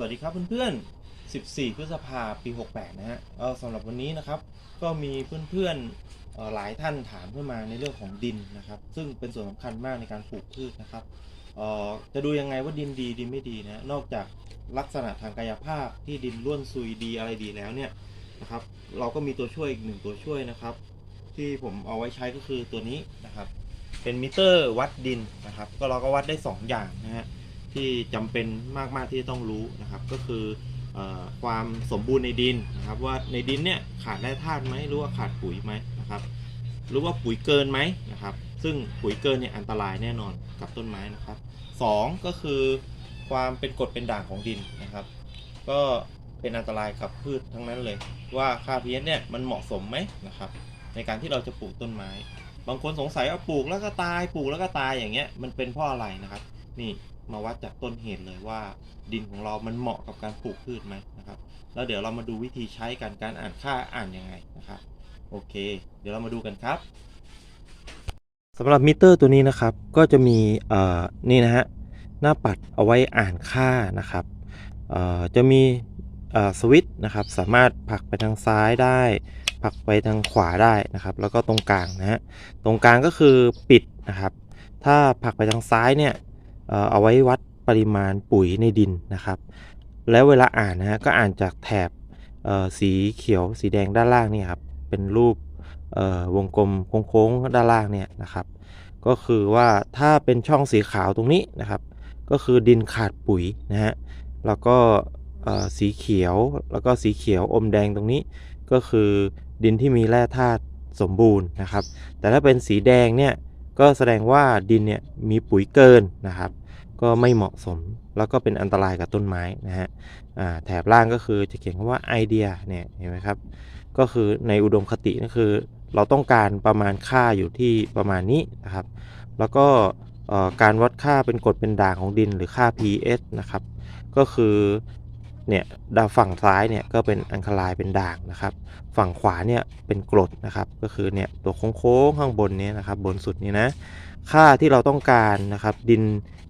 สวัสดีครับเพื่อนๆ 14 พฤษภาปี 68 นะฮะเออสำหรับวันนี้นะครับ ก็มีเพื่อนๆหลายท่านถามเข้ามาในเรื่องของดินนะครับ ซึ่งเป็นส่วนสำคัญมากในการปลูกพืชนะครับเออจะดูยังไงว่าดินดีดินไม่ดีนะนอกจากลักษณะทางกายภาพที่ดินร่วนซุยดีอะไรดีแล้วเนี่ยนะครับ เราก็มีตัวช่วยอีกหนึ่งตัวช่วยนะครับ ที่ผมเอาไว้ใช้ก็คือตัวนี้นะครับ เป็นมิเตอร์วัดดินนะครับ ก็เราก็วัดได้ 2 อย่างนะฮะ ที่จำเป็นมาก ๆ ที่ต้องรู้นะครับ ก็คืออความสมบูรณ์ในดินนะครับ ว่าในดินเนี่ยขาดแร่ธาตุไหมหรือว่าขาดปุ๋ยไหมนะครับหรือว่าปุ๋ยเกินไหมนะครับ ซึ่งปุ๋ยเกินเนี่ยอันตรายแน่นอนกับต้นไม้นะครับสองก็คือความเป็นกรดเป็นด่างของดินนะครับ ก็เป็นอันตรายกับพืชทั้งนั้นเลย ว่าค่า pH เนี่ยมันเหมาะสมไหมนะครับ ในการที่เราจะปลูกต้นไม้ บางคนสงสัยว่าปลูกแล้วก็ตายปลูกแล้วก็ตายอย่างเงี้ยมันเป็นเพราะอะไรนะครับ นี่มาวัดจากต้นเหตุเลยว่า ดินของเรามันเหมาะกับการปลูกพืชไหมนะครับ แล้วเดี๋ยวเรามาดูวิธีใช้กันการอ่านค่าอ่านยังไงนะครับโอเค เดี๋ยวเรามาดูกันครับสำหรับมิเตอร์ตัวนี้นะครับก็จะมีเอ่อนี่นะฮะหน้าปัดเอาไว้อ่านค่านะครับเอ่อจะมีเอ่อสวิตช์นะครับสามารถผลักไปทางซ้ายได้ผลักไปทางขวาได้นะครับ แล้วก็ตรงกลางนะฮะตรงกลางก็คือปิดนะครับ ถ้าผลักไปทางซ้ายเนี่ย เอาไว้วัดปริมาณปุ๋ยในดินนะครับ แล้วเวลาอ่านนะฮะก็อ่านจากแถบสีเขียวสีแดงด้านล่างนี่ครับเป็นรูปวงกลมโค้งๆด้านล่างเนี่ยนะครับ ก็คือว่าถ้าเป็นช่องสีขาวตรงนี้นะครับ ก็คือดินขาดปุ๋ยนะฮะแล้วก็สีเขียวแล้วก็สีเขียวอมแดงตรงนี้ ก็คือดินที่มีแร่ธาตุสมบูรณ์นะครับ แต่ถ้าเป็นสีแดงเนี่ย ก็แสดงว่าดินเนี่ยมีปุ๋ยเกินนะครับ ก็ไม่เหมาะสมแล้วก็เป็นอันตรายกับต้นไม้นะฮะแถบล่างก็คือจะเขียนคำว่าไอเดียเนี่ยเห็นไหมครับ ก็คือในอุดมคติก็คือ เราต้องการประมาณค่าอยู่ที่ประมาณนี้นะครับ แล้วก็การวัดค่าเป็นกรดเป็นด่างของดินหรือค่า pH นะครับ ก็คือ เนี่ยดาวฝั่งซ้ายเนี่ยก็เป็นอังคลายเป็นด่างนะครับ ฝั่งขวาเนี่ยเป็นกรดนะครับ ก็คือเนี่ยตัวโค้งๆข้างบนนี้นะครับ บนสุดนี้นะค่าที่เราต้องการนะครับ ดิน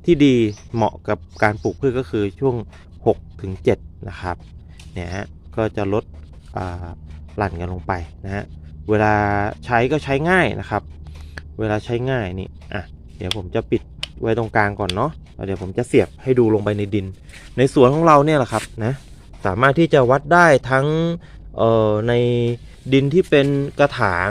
ที่ดีเหมาะกับการปลูกพืชก็คือช่วง6ถึง7นะครับเนี่ยฮะก็จะลดหลั่นกันลงไปนะฮะเวลาใช้ก็ใช้ง่ายนะครับ เวลาใช้ง่ายนี่อะเดี๋ยวผมจะปิดไว้ตรงกลางก่อนเนาะ เดี๋ยวผมจะเสียบให้ดูลงไปในดิน ในสวนของเราเนี่ยแหละครับนะสามารถที่จะวัดได้ทั้งในดินที่เป็นกระถาง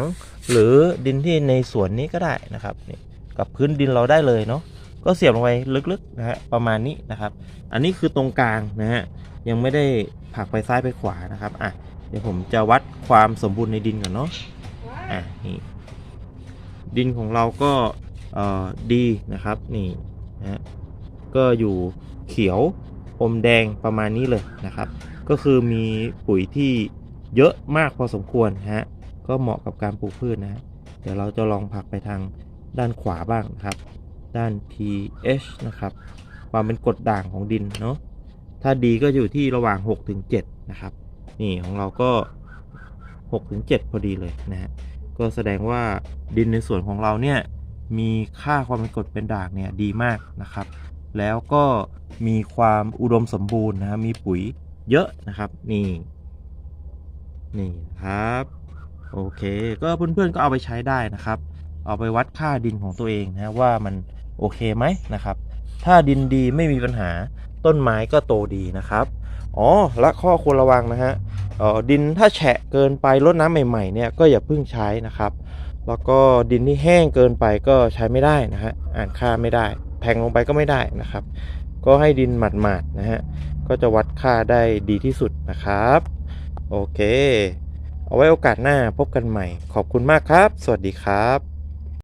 หรือดินที่ในสวนนี้ก็ได้นะครับนี่กับพื้นดินเราได้เลยเนาะก็เสียบลงไปลึกๆนะฮะประมาณนี้นะครับ อันนี้คือตรงกลางนะฮะยังไม่ได้ผักไปซ้ายไปขวานะครับอะเดี๋ยวผมจะวัดความสมบูรณ์ในดินก่อนเนาะอะนี่ดินของเราก็ดีนะครับนี่นะ ก็อยู่เขียวอมแดงประมาณนี้เลยนะครับ ก็คือมีปุ๋ยที่เยอะมากพอสมควรฮะก็เหมาะกับการปลูกพืชนะฮะเดี๋ยวเราจะลองผักไปทางด้านขวาบ้างนะครับ ด้าน pH นะครับ ความเป็นกรดด่างของดินเนาะถ้าดีก็อยู่ที่ระหว่าง6ถึง7นะครับ นี่ของเราก็6ถึง7พอดีเลยนะฮะก็แสดงว่าดินในส่วนของเราเนี่ยมีค่าความเป็นกรดเป็นด่างเนี่ยดีมากนะครับ แล้วก็มีความอุดมสมบูรณ์นะครับมีปุ๋ยเยอะนะครับ นี่ นี่ครับ โอเค ก็เพื่อนๆก็เอาไปใช้ได้นะครับ เอาไปวัดค่าดินของตัวเองนะว่ามันโอเคไหมนะครับ ถ้าดินดีไม่มีปัญหาต้นไม้ก็โตดีนะครับ อ๋อและข้อควรระวังนะฮะออดินถ้าแฉะเกินไปรดน้ำใหม่ๆเนี่ยก็อย่าเพิ่งใช้นะครับ แล้วก็ดินที่แห้งเกินไปก็ใช้ไม่ได้นะฮะอ่านค่าไม่ได้ แทงลงไปก็ไม่ได้นะครับ ก็ให้ดินหมาดๆนะฮะก็จะวัดค่าได้ดีที่สุดนะครับ โอเค เอาไว้โอกาสหน้าพบกันใหม่ ขอบคุณมากครับ สวัสดีครับ